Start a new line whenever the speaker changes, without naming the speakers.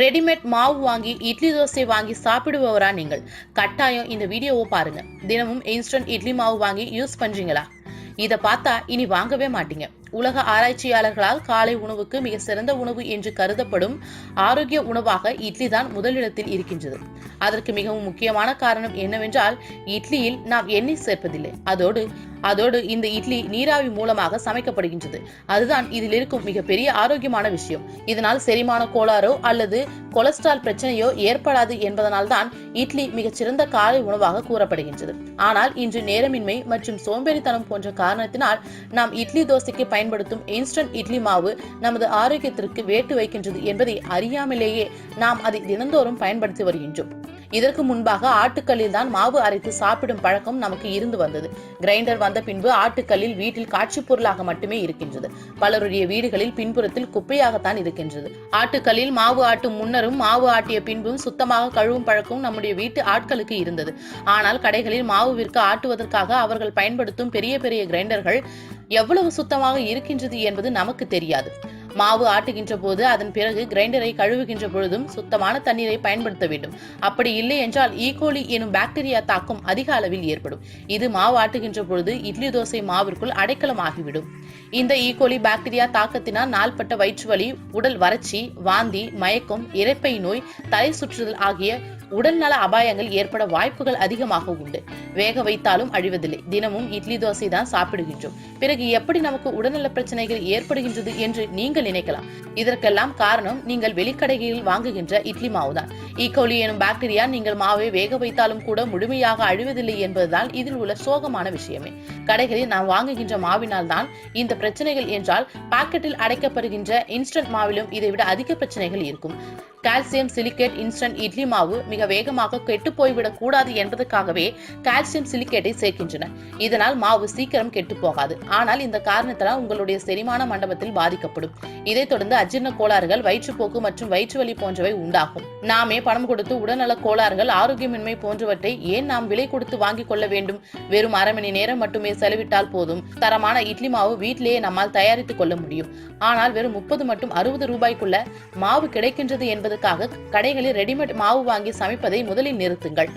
Readymade மாவு வாங்கி இட்லி தோசை வாங்கி சாப்பிடுபவரா நீங்கள்? கட்டாயம் இந்த வீடியோவை பாருங்க. தினமும் இன்ஸ்டன்ட் இட்லி மாவு வாங்கி யூஸ் பண்றீங்களா? இதை பார்த்தா இனி வாங்கவே மாட்டீங்க. உலக ஆராய்ச்சியாளர்களால் காலை உணவுக்கு மிக சிறந்த உணவு என்று கருதப்படும் ஆரோக்கிய உணவாக இட்லி தான் முதலிடத்தில் இருக்கின்றது. அதற்கு மிகவும் முக்கியமான காரணம் என்னவென்றால் இட்லியில் நாம் எண்ணெய் சேர்ப்பதில்லை. அதோடு அதோடு இந்த இட்லி நீராவி மூலமாக சமைக்கப்படுகின்றது. அதுதான் இதில் இருக்கும் மிகப்பெரிய ஆரோக்கியமான விஷயம். இதனால் செரிமான கோளாறோ அல்லது கொலஸ்ட்ரால் பிரச்சனையோ ஏற்படாது என்பதனால் தான் இட்லி மிகச்சிறந்த காலை உணவாக கூறப்படுகின்றது. ஆனால் இன்று நேரமின்மை மற்றும் சோம்பேறித்தனம் போன்ற காரணத்தினால் நாம் இட்லி தோசைக்கு பயன்படுத்தும் இன்ஸ்டன்ட் இட்லி மாவு நமது ஆரோக்கியத்திற்கு வேட்டு வைக்கின்றது என்பதை அறியாமலேயே நாம் அதை தினந்தோறும் பயன்படுத்தி வருகின்றோம். இதற்கு முன்பாக ஆட்டுக்கல்லில் தான் மாவு அரைத்து சாப்பிடும் பழக்கம் நமக்கு இருந்து வந்தது. கிரைண்டர் வந்த பின்பு ஆட்டுக்கல்லில் வீட்டில் காட்சி பொருளாக மட்டுமே இருக்கின்றது. பலருடைய வீடுகளில் பின்புறத்தில் குப்பையாகத்தான் இருக்கின்றது. ஆட்டுக்கல்லில் மாவு ஆட்டும் முன்னரும் மாவு ஆட்டிய பின்பும் சுத்தமாக கழுவும் பழக்கம் நம்முடைய வீட்டு ஆட்களுக்கு இருந்தது. ஆனால் கடைகளில் மாவு விற்க ஆட்டுவதற்காக அவர்கள் பயன்படுத்தும் பெரிய பெரிய கிரைண்டர்கள் எவ்வளவு சுத்தமாக இருக்கின்றது என்பது நமக்கு தெரியாது. மாவு ஆட்டுகின்ற போது அதன் பிறகு கிரைண்டரை கழுவுகின்ற பொழுதும் சுத்தமான தண்ணீரை பயன்படுத்த வேண்டும். அப்படி இல்லை என்றால் e. ஈகோலி எனும் பாக்டீரியா தாக்கம் அதிக அளவில் ஏற்படும். இது மாவு ஆட்டுகின்ற பொழுது இட்லி தோசை மாவிற்குள் அடைக்கலமாகிவிடும். இந்த e. ஈகோலி பாக்டீரியா தாக்கத்தினால் நாள்பட்ட வயிற்று வலி உடல் வறட்சி வாந்தி மயக்கம் இரைப்பை நோய் தலை சுற்றுதல் ஆகிய உடல்நல அபாயங்கள் ஏற்பட வாய்ப்புகள் அதிகமாக உண்டு. வேக வைத்தாலும் அழிவதில்லை. தினமும் இட்லி தோசை தான் சாப்பிடுகின்றோம். பிறகு எப்படி நமக்கு உடல்நல பிரச்சனைகள் ஏற்படுகின்றது என்று நீங்கள் நினைக்கலாம். இதற்கெல்லாம் காரணம் நீங்கள் வெளிக்கடையில் வாங்குகின்ற இட்லி மாவுதான். E. ஈகோலி எனும் பாக்டீரியா நீங்கள் மாவை வேக வைத்தாலும் கூட முழுமையாக அழிவதில்லை என்பதுதான் இதில் உள்ள சோகமான விஷயமே. கடைகளில் நாம் வாங்குகின்ற மாவினால் தான் இந்த பிரச்சனைகள் என்றால் பாக்கெட்டில் அடைக்கப்படுகின்ற இன்ஸ்டன்ட் மாவிலும் இதைவிட அதிக பிரச்சனைகள் இருக்கும். கால்சியம் சிலிக்கேட் இன்ஸ்டன்ட் இட்லி மாவு மிக வேகமாக கெட்டு போய்விடக் கூடாது என்பதற்காகவே கால்சியம் சிலிக்கேட்டை சேர்க்கின்றன. இதனால் மாவு சீக்கிரம் கெட்டு போகாது ஆனால் இந்த காரணத்தினால் உங்களுடைய செரிமான மண்டபத்தில் பாதிக்கப்படும். இதைத் தொடர்ந்து அஜீர்ண கோளாறுகள் வயிற்றுப்போக்கு மற்றும் வயிற்று வலி போன்றவை உண்டாகும். நாமே பணம் கொடுத்து உடல்நல கோளாறுகள் ஆரோக்கியமின்மை போன்றவற்றை ஏன் நாம் விலை கொடுத்து வாங்கிக் கொள்ள வேண்டும்? வெறும் அரை மணி நேரம் மட்டுமே செலவிட்டால் போதும். தரமான இட்லி மாவு வீட்டிலேயே நம்மால் தயாரித்துக் கொள்ள முடியும். ஆனால் வெறும் முப்பது மற்றும் அறுபது ரூபாய்க்குள்ள மாவு கிடைக்கின்றது என்பது செய்வதற்காக கடைகளில் ரெடிமேட் மாவு வாங்கி சமைப்பதை முதலில் நிறுத்துங்கள்.